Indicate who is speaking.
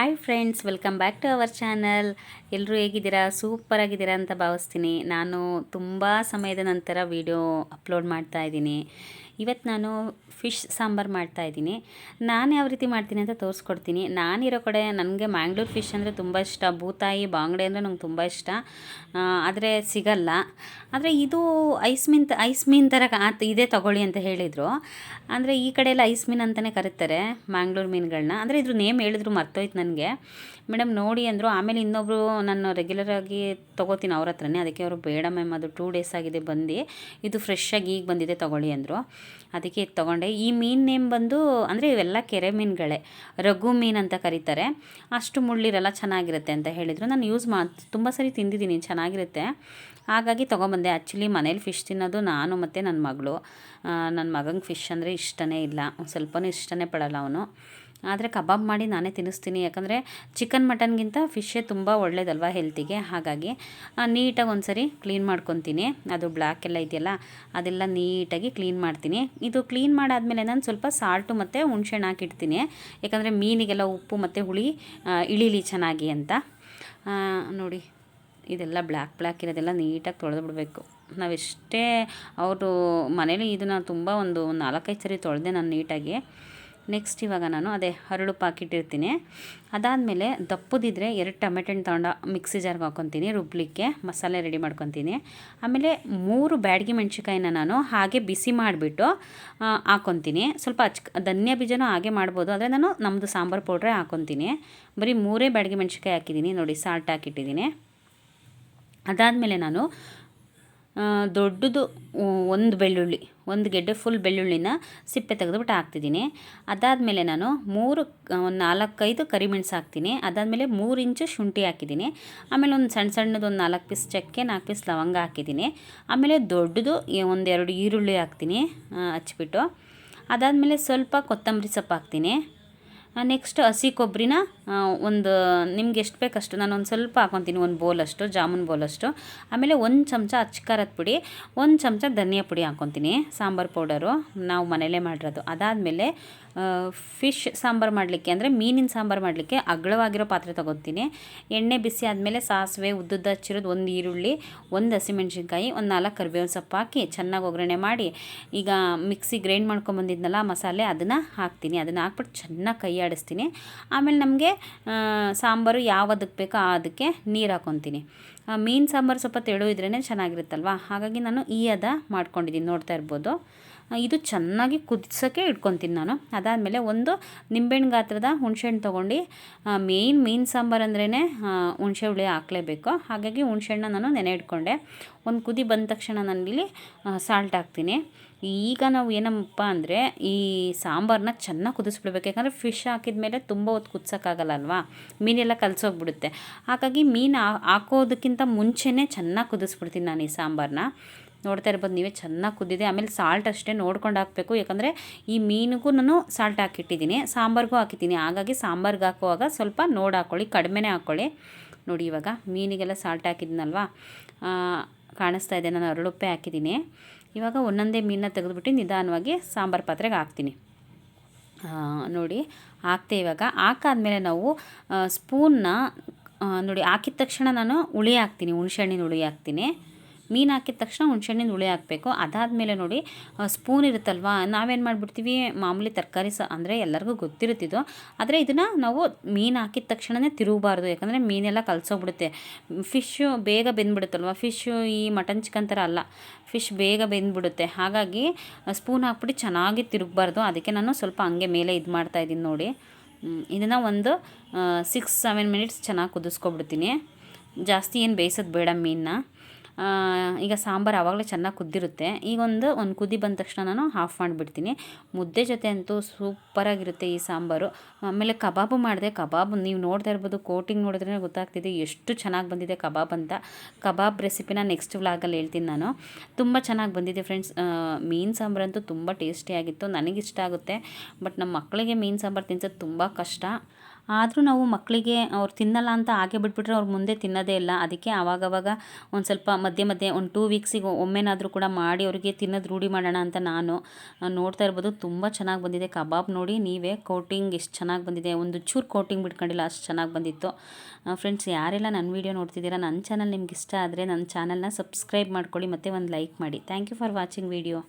Speaker 1: Hi friends welcome back to our channel ಎಲ್ಲರೂ ಹೇಗಿದ್ದೀರಾ? Super ಆಗಿದ್ದೀರಾ ಅಂತ ಭಾವಿಸ್ತೀನಿ. ನಾನು ತುಂಬ ಸಮಯದ ನಂತರ ವೀಡಿಯೋ ಅಪ್ಲೋಡ್ ಮಾಡ್ತಾ ಇದ್ದೀನಿ. ಇವತ್ತು ನಾನು ಫಿಶ್ ಸಾಂಬಾರು ಮಾಡ್ತಾ ಇದ್ದೀನಿ. ನಾನು ಯಾವ ರೀತಿ ಮಾಡ್ತೀನಿ ಅಂತ ತೋರಿಸ್ಕೊಡ್ತೀನಿ. ನಾನಿರೋ ಕಡೆ ನನಗೆ ಮ್ಯಾಂಗ್ಳೂರು ಫಿಶ್ ಅಂದರೆ ತುಂಬ ಇಷ್ಟ. ಬೂತಾಯಿ ಬಾಂಗ್ಡೆ ಅಂದರೆ ನಂಗೆ ತುಂಬ ಇಷ್ಟ. ಆದರೆ ಸಿಗಲ್ಲ. ಆದರೆ ಇದು ಐಸ್ ಮೀನ್ ಐಸ್ ಮೀನ್ ಥರ ಇದೇ ತಗೊಳ್ಳಿ ಅಂತ ಹೇಳಿದರು. ಅಂದರೆ ಈ ಕಡೆ ಎಲ್ಲ ಐಸ್ ಮೀನ್ ಅಂತಲೇ ಕರೀತಾರೆ ಮ್ಯಾಂಗ್ಳೂರು ಮೀನುಗಳನ್ನ. ಅಂದರೆ ಇದ್ರ ನೇಮ್ ಹೇಳಿದ್ರು ಮರ್ತೋಯ್ತು ನನಗೆ. ಮೇಡಮ್ ನೋಡಿ ಅಂದರು. ಆಮೇಲೆ ಇನ್ನೊಬ್ಬರು ನಾನು ರೆಗ್ಯುಲರಾಗಿ ತೊಗೋತೀನಿ ಅವ್ರ ಹತ್ರನೇ. ಅದಕ್ಕೆ ಅವರು ಬೇಡ ಮ್ಯಾಮ್, ಅದು ಟೂ ಡೇಸ್ ಆಗಿದೆ, ಬಂದು. ಇದು ಫ್ರೆಶ್ ಆಗಿ ಈಗ ಬಂದಿದೆ, ತೊಗೊಳ್ಳಿ ಅಂದರು. ಅದಕ್ಕೆ ಇದು ತೊಗೊಂಡೆ. ಈ ಮೀನು ನೇಮ್ ಬಂದು ಅಂದರೆ ಇವೆಲ್ಲ ಕೆರೆ ಮೀನುಗಳೇ. ರಘು ಮೀನು ಅಂತ ಕರೀತಾರೆ. ಅಷ್ಟು ಮುಳ್ಳಿರಲ್ಲ, ಚೆನ್ನಾಗಿರುತ್ತೆ ಅಂತ ಹೇಳಿದರು. ನಾನು ಯೂಸ್ ಮಾ, ತುಂಬ ಸರಿ ತಿಂದಿದ್ದೀನಿ, ಚೆನ್ನಾಗಿರುತ್ತೆ. ಹಾಗಾಗಿ ತೊಗೊಂಬಂದೆ. ಆ್ಯಕ್ಚುಲಿ ಮನೇಲಿ ಫಿಶ್ ತಿನ್ನೋದು ನಾನು ಮತ್ತು ನನ್ನ ಮಗಳು. ನನ್ನ ಮಗಂಗೆ ಫಿಶ್ ಅಂದರೆ ಇಷ್ಟನೇ ಇಲ್ಲ. ಸ್ವಲ್ಪ ಇಷ್ಟನೇ ಪಡೋಲ್ಲ ಅವನು. ಆದರೆ ಕಬಾಬ್ ಮಾಡಿ ನಾನೇ ತಿನ್ನಿಸ್ತೀನಿ. ಯಾಕಂದರೆ ಚಿಕನ್ ಮಟನ್ಗಿಂತ ಫಿಶ್ಶೇ ತುಂಬ ಒಳ್ಳೇದಲ್ವ ಹೆಲ್ತಿಗೆ ಹಾಗಾಗಿ ನೀಟಾಗಿ ಒಂದು ಸರಿ ಕ್ಲೀನ್ ಮಾಡ್ಕೊತೀನಿ. ಅದು ಬ್ಲ್ಯಾಕ್ ಎಲ್ಲ ಇದೆಯಲ್ಲ, ಅದೆಲ್ಲ ನೀಟಾಗಿ ಕ್ಲೀನ್ ಮಾಡ್ತೀನಿ. ಇದು ಕ್ಲೀನ್ ಮಾಡಾದಮೇಲೆ ನಾನು ಸ್ವಲ್ಪ ಸಾಲ್ಟು ಮತ್ತು ಹುಣ್ಸೆಹಣ್ಣು ಹಾಕಿಡ್ತೀನಿ. ಯಾಕಂದರೆ ಮೀನಿಗೆಲ್ಲ ಉಪ್ಪು ಮತ್ತು ಹುಳಿ ಇಳಿಲಿ ಚೆನ್ನಾಗಿ ಅಂತ. ನೋಡಿ, ಇದೆಲ್ಲ ಬ್ಲ್ಯಾಕ್ ಬ್ಲ್ಯಾಕ್ ಇರೋದೆಲ್ಲ ನೀಟಾಗಿ ತೊಳೆದು ಬಿಡಬೇಕು. ನಾವೆಷ್ಟೇ ಅವರು ಮನೇಲಿ ಇದನ್ನು ತುಂಬ ಒಂದು ನಾಲ್ಕೈದು ಸರಿ ತೊಳೆದೆ ನಾನು ನೀಟಾಗಿ. ನೆಕ್ಸ್ಟ್ ಇವಾಗ ನಾನು ಅದೇ ಹರಳು ಪಾಕಿಟ್ಟಿರ್ತೀನಿ ಅದಾದಮೇಲೆ ದಪ್ಪದಿದ್ದರೆ ಎರಡು ಟೊಮೆಟೊ ತೊಗೊಂಡು ಮಿಕ್ಸಿ ಜಾರ್ಗೆ ಹಾಕ್ಕೊತೀನಿ ರುಬ್ಲಿಕ್ಕೆ ಮಸಾಲೆ ರೆಡಿ ಮಾಡ್ಕೊತೀನಿ. ಆಮೇಲೆ ಮೂರು ಬ್ಯಾಡಗಿ ಮೆಣ್ಸಿಕಾಯಿನ ನಾನು ಹಾಗೆ ಬಿಸಿ ಮಾಡಿಬಿಟ್ಟು ಹಾಕ್ಕೊತೀನಿ ಸ್ವಲ್ಪ ಅಚ್ಚ ಧನ್ಯ ಬೀಜನೂ ಹಾಗೆ ಮಾಡ್ಬೋದು. ಆದರೆ ನಾನು ನಮ್ಮದು ಸಾಂಬಾರು ಪೌಡ್ರೇ ಹಾಕ್ಕೊತೀನಿ ಬರೀ ಮೂರೇ ಬ್ಯಾಡಗಿ ಮೆಣ್ಸಿಕಾಯಿ ಹಾಕಿದ್ದೀನಿ. ನೋಡಿ ಸಾಲ್ಟ್ ಹಾಕಿಟ್ಟಿದ್ದೀನಿ. ಅದಾದಮೇಲೆ ನಾನು ದೊಡ್ಡದು ಒಂದು ಬೆಳ್ಳುಳ್ಳಿ, ಒಂದು ಗೆಡ್ಡೆ ಫುಲ್ ಬೆಳ್ಳುಳ್ಳಿನ ಸಿಪ್ಪೆ ತೆಗೆದುಬಿಟ್ಟು ಹಾಕ್ತಿದ್ದೀನಿ. ಅದಾದಮೇಲೆ ನಾನು ಮೂರು ಒಂದು ನಾಲ್ಕೈದು ಕರಿಮೆಣಸು ಹಾಕ್ತೀನಿ. ಅದಾದಮೇಲೆ ಮೂರು ಇಂಚು ಶುಂಠಿ ಹಾಕಿದ್ದೀನಿ. ಆಮೇಲೆ ಒಂದು ಸಣ್ಣ ಸಣ್ಣದು ಒಂದು ನಾಲ್ಕು ಪೀಸ್ ಚಕ್ಕೆ, ನಾಲ್ಕು ಪೀಸ್ ಲವಂಗ ಹಾಕಿದ್ದೀನಿ. ಆಮೇಲೆ ದೊಡ್ಡದು ಒಂದೆರಡು ಈರುಳ್ಳಿ ಹಾಕ್ತೀನಿ ಹಚ್ಚಿಬಿಟ್ಟು ಅದಾದಮೇಲೆ ಸ್ವಲ್ಪ ಕೊತ್ತಂಬರಿ ಸೊಪ್ಪು ಹಾಕ್ತೀನಿ. ನೆಕ್ಸ್ಟ್ ಹಸಿ ಕೊಬ್ಬರಿನ ಒಂದು, ನಿಮ್ಗೆ ಎಷ್ಟು ಬೇಕಷ್ಟು, ನಾನು ಒಂದು ಸ್ವಲ್ಪ ಹಾಕೊತೀನಿ, ಒಂದು ಬೋಲಷ್ಟು, ಜಾಮೂನ್ ಬೋಲಷ್ಟು. ಆಮೇಲೆ ಒಂದು ಚಮಚ ಅಚ್ಕಾರದ ಪುಡಿ, ಒಂದು ಚಮಚ ಧನಿಯಾ ಪುಡಿ ಹಾಕ್ಕೊತೀನಿ ಸಾಂಬಾರು ಪೌಡರು, ನಾವು ಮನೇಲೇ ಮಾಡಿರೋದು. ಅದಾದಮೇಲೆ ಫಿಶ್ ಸಾಂಬಾರು ಮಾಡಲಿಕ್ಕೆ ಅಂದರೆ ಮೀನಿನ ಸಾಂಬಾರು ಮಾಡಲಿಕ್ಕೆ ಅಗಲವಾಗಿರೋ ಪಾತ್ರೆ ತೊಗೊತೀನಿ. ಎಣ್ಣೆ ಬಿಸಿ ಆದಮೇಲೆ ಸಾಸಿವೆ, ಉದ್ದುದ್ದ ಹಚ್ಚಿರೋದು ಒಂದು ಈರುಳ್ಳಿ, ಒಂದು ಹಸಿಮೆಣ್ಸಿನ್ಕಾಯಿ, ಒಂದು ನಾಲ್ಕು ಕರಿಬೇವಿನ ಸೊಪ್ಪು ಹಾಕಿ ಚೆನ್ನಾಗಿ ಒಗ್ಗರಣೆ ಮಾಡಿ, ಈಗ ಮಿಕ್ಸಿ ಗ್ರೈಂಡ್ ಮಾಡ್ಕೊಂಬಂದಿದ್ನಲ್ಲ ಮಸಾಲೆ, ಅದನ್ನು ಹಾಕ್ತೀನಿ. ಅದನ್ನು ಹಾಕ್ಬಿಟ್ಟು ಚೆನ್ನಾಗಿ ಕೈ ಆಡಿಸ್ತೀನಿ ಆಮೇಲೆ ನಮಗೆ ಸಾಂಬಾರು ಯಾವುದಕ್ಕೆ ಬೇಕೋ ಅದಕ್ಕೆ ನೀರು ಹಾಕ್ಕೊತೀನಿ ಮೀನು ಸಾಂಬಾರು ಸ್ವಲ್ಪ ತೆಳು ಇದ್ರೇ ಚೆನ್ನಾಗಿರುತ್ತಲ್ವ? ಹಾಗಾಗಿ ನಾನು ಈ ಅದ ಮಾಡ್ಕೊಂಡಿದ್ದೀನಿ, ನೋಡ್ತಾ ಇರ್ಬೋದು. ಇದು ಚೆನ್ನಾಗಿ ಕುದಿಸೋಕ್ಕೆ ಇಟ್ಕೊತೀನಿ ನಾನು. ಅದಾದಮೇಲೆ ಒಂದು ನಿಂಬೆಹಣ್ಣು ಗಾತ್ರದ ಹುಣ್ಸೆಹಣ್ಣು ತೊಗೊಂಡು ಮೇಯ್ನ್ ಮೀನು ಸಾಂಬಾರು ಅಂದ್ರೇ ಹುಣಸೆ ಹುಳಿ ಹಾಕಲೇಬೇಕು. ಹಾಗಾಗಿ ಹುಣ್ಸೆಹಣ್ಣ ನಾನು ನೆನೆ ಇಟ್ಕೊಂಡೆ. ಒಂದು ಕುದಿ ಬಂದ ತಕ್ಷಣ ನಾನಿಲ್ಲಿ ಸಾಲ್ಟ್ ಹಾಕ್ತೀನಿ. ಈಗ ನಾವು ಏನಪ್ಪ ಅಂದರೆ, ಈ ಸಾಂಬಾರನ್ನ ಚೆನ್ನಾಗಿ ಕುದಿಸ್ಬಿಡ್ಬೇಕು. ಯಾಕಂದರೆ ಫಿಶ್ ಹಾಕಿದ ಮೇಲೆ ತುಂಬ ಹೊತ್ತು ಕುದಿಸೋಕ್ಕಾಗಲ್ಲ ಅಲ್ವಾ? ಮೀನೆಲ್ಲ ಕಲಸೋಗ್ಬಿಡುತ್ತೆ. ಹಾಗಾಗಿ ಮೀನು ಹಾಕೋದಕ್ಕಿಂತ ಮುಂಚೆನೇ ಚೆನ್ನಾಗಿ ಕುದಿಸ್ಬಿಡ್ತೀನಿ ನಾನು ಈ ಸಾಂಬಾರನ್ನ ನೋಡ್ತಾ ಇರ್ಬೋದು, ನೀವೇ ಚೆನ್ನಾಗಿ ಕುದ್ದಿದೆ ಆಮೇಲೆ ಸಾಲ್ಟ್ ಅಷ್ಟೇ ನೋಡ್ಕೊಂಡು ಹಾಕಬೇಕು. ಯಾಕಂದರೆ ಈ ಮೀನಿಗೂ ನಾನು ಸಾಲ್ಟ್ ಹಾಕಿಟ್ಟಿದ್ದೀನಿ. ಸಾಂಬಾರಿಗೂ ಹಾಕಿದ್ದೀನಿ. ಹಾಗಾಗಿ ಸಾಂಬಾರ್ಗೆ ಹಾಕುವಾಗ ಸ್ವಲ್ಪ ನೋಡಿ ಹಾಕ್ಕೊಳ್ಳಿ ಕಡಿಮೆನೇ ಹಾಕ್ಕೊಳ್ಳಿ ನೋಡಿ ಇವಾಗ ಮೀನಿಗೆಲ್ಲ ಸಾಲ್ಟ್ ಹಾಕಿದ್ನಲ್ವಾ? ಕಾಣಿಸ್ತಾ ಇದೆ. ನಾನು ಅರಳುಪ್ಪೆ ಹಾಕಿದ್ದೀನಿ. ಇವಾಗ ಒಂದೊಂದೇ ಮೀನನ್ನ ತೆಗೆದುಬಿಟ್ಟು ನಿಧಾನವಾಗಿ ಸಾಂಬಾರು ಪಾತ್ರೆಗೆ ಹಾಕ್ತೀನಿ. ನೋಡಿ, ಹಾಕ್ತೆ ಇವಾಗ. ಹಾಕಾದ್ಮೇಲೆ ನಾವು ಸ್ಪೂನ್ನ ನೋಡಿ, ಹಾಕಿದ ತಕ್ಷಣ ನಾನು ಹುಳಿ ಹಾಕ್ತೀನಿ, ಹುಣ್ಸೆಹಣ್ಣಿನ ಹುಳಿ ಹಾಕ್ತೀನಿ. ಮೀನು ಹಾಕಿದ ತಕ್ಷಣ ಹುಣ್ಸೆಹಣ್ಣಿನ ಹುಳಿ ಹಾಕಬೇಕು. ಅದಾದಮೇಲೆ ನೋಡಿ ಸ್ಪೂನ್ ಇರುತ್ತಲ್ವ, ನಾವೇನು ಮಾಡಿಬಿಡ್ತೀವಿ? ಮಾಮೂಲಿ ತರಕಾರಿ ಸ, ಅಂದರೆ ಎಲ್ಲರಿಗೂ ಗೊತ್ತಿರುತ್ತಿದ್ದು ಆದರೆ ಇದನ್ನು ನಾವು ಮೀನು ಹಾಕಿದ ತಕ್ಷಣವೇ ತಿರುಗಬಾರ್ದು. ಯಾಕಂದರೆ ಮೀನೆಲ್ಲ ಕಲಸೋಗ್ಬಿಡುತ್ತೆ. ಫಿಶ್ಶು ಬೇಗ ಬೆಂದ್ಬಿಡುತ್ತಲ್ವ? ಫಿಶ್ಶು ಈ ಮಟನ್ ಚಿಕನ್ ಥರ ಅಲ್ಲ. ಫಿಶ್ ಬೇಗ ಬೆಂದ್ಬಿಡುತ್ತೆ. ಹಾಗಾಗಿ ಸ್ಪೂನ್ ಹಾಕ್ಬಿಟ್ಟು ಚೆನ್ನಾಗಿ ತಿರುಗಬಾರ್ದು. ಅದಕ್ಕೆ ನಾನು ಸ್ವಲ್ಪ ಹಂಗೆ ಮೇಲೆ ಇದು ಮಾಡ್ತಾಯಿದ್ದೀನಿ ನೋಡಿ. ಇದನ್ನು ಒಂದು ಸಿಕ್ಸ್ ಸೆವೆನ್ ಮಿನಿಟ್ಸ್ ಚೆನ್ನಾಗಿ ಕುದಿಸ್ಕೊಬಿಡ್ತೀನಿ. ಜಾಸ್ತಿ ಏನು ಬೇಯಿಸೋದು ಬೇಡ ಮೀನನ್ನ. ಈಗ ಸಾಂಬಾರು ಆವಾಗಲೇ ಚೆನ್ನಾಗಿ ಕುದ್ದಿರುತ್ತೆ. ಈಗ ಒಂದು ಒಂದು ಕುದಿ ಬಂದ ತಕ್ಷಣ ನಾನು ಆಫ್ ಮಾಡಿಬಿಡ್ತೀನಿ. ಮುದ್ದೆ ಜೊತೆ ಅಂತೂ ಸೂಪರಾಗಿರುತ್ತೆ ಈ ಸಾಂಬಾರು. ಆಮೇಲೆ ಕಬಾಬು ಮಾಡಿದೆ, ಕಬಾಬ್ ನೀವು ನೋಡ್ತಾ ಇರ್ಬೋದು, ಕೋಟಿಂಗ್ ನೋಡಿದ್ರೆ ಗೊತ್ತಾಗ್ತಿದೆ ಎಷ್ಟು ಚೆನ್ನಾಗಿ ಬಂದಿದೆ ಕಬಾಬ್ ಅಂತ. ಕಬಾಬ್ ರೆಸಿಪಿನ ನೆಕ್ಸ್ಟ್ ವ್ಲಾಗಲ್ಲಿ ಹೇಳ್ತೀನಿ ನಾನು. ತುಂಬ ಚೆನ್ನಾಗಿ ಬಂದಿದೆ ಫ್ರೆಂಡ್ಸ್ ಮೀನು ಸಾಂಬಾರು ಅಂತೂ ತುಂಬ ಟೇಸ್ಟಿಯಾಗಿತ್ತು ನನಗಿಷ್ಟ ಆಗುತ್ತೆ. ಬಟ್ ನಮ್ಮ ಮಕ್ಕಳಿಗೆ ಮೀನು ಸಾಂಬಾರು ತಿನ್ಸೋದು ತುಂಬ ಕಷ್ಟ. ಆದರೂ ನಾವು ಮಕ್ಕಳಿಗೆ ಅವ್ರು ತಿನ್ನಲ್ಲ ಅಂತ ಹಾಗೆ ಬಿಟ್ಬಿಟ್ರೆ ಅವ್ರು ಮುಂದೆ ತಿನ್ನೋದೇ ಇಲ್ಲ. ಅದಕ್ಕೆ ಆವಾಗವಾಗ ಒಂದು ಸ್ವಲ್ಪ ಮಧ್ಯೆ ಮಧ್ಯೆ ಒಂದು ಟೂ ವೀಕ್ಸಿಗೆ ಒಮ್ಮೆನಾದರೂ ಕೂಡ ಮಾಡಿ ಅವರಿಗೆ ತಿನ್ನೋದು ರೂಢಿ ಮಾಡೋಣ ಅಂತ ನಾನು ನೋಡ್ತಾ ಇರ್ಬೋದು. ತುಂಬ ಚೆನ್ನಾಗಿ ಬಂದಿದೆ. ಕಬಾಬ್ ನೋಡಿ, ನೀವೇ ಕೋಟಿಂಗ್ ಎಷ್ಟು ಚೆನ್ನಾಗಿ ಬಂದಿದೆ. ಒಂದು ಚೂರು ಕೋಟಿಂಗ್ ಬಿಟ್ಕೊಂಡಿಲ್ಲ, ಅಷ್ಟು ಚೆನ್ನಾಗಿ ಬಂದಿತ್ತು. ಫ್ರೆಂಡ್ಸ್ ಯಾರೆಲ್ಲ ನನ್ನ ವೀಡಿಯೋ ನೋಡ್ತಿದ್ದೀರಾ ನನ್ನ ಚಾನಲ್ ನಿಮ್ಗೆ ಇಷ್ಟ ಆದರೆ ನನ್ನ ಚಾನಲ್ನ ಸಬ್ಸ್ಕ್ರೈಬ್ ಮಾಡ್ಕೊಳ್ಳಿ, ಮತ್ತು ಒಂದು ಲೈಕ್ ಮಾಡಿ. Thank you for watching video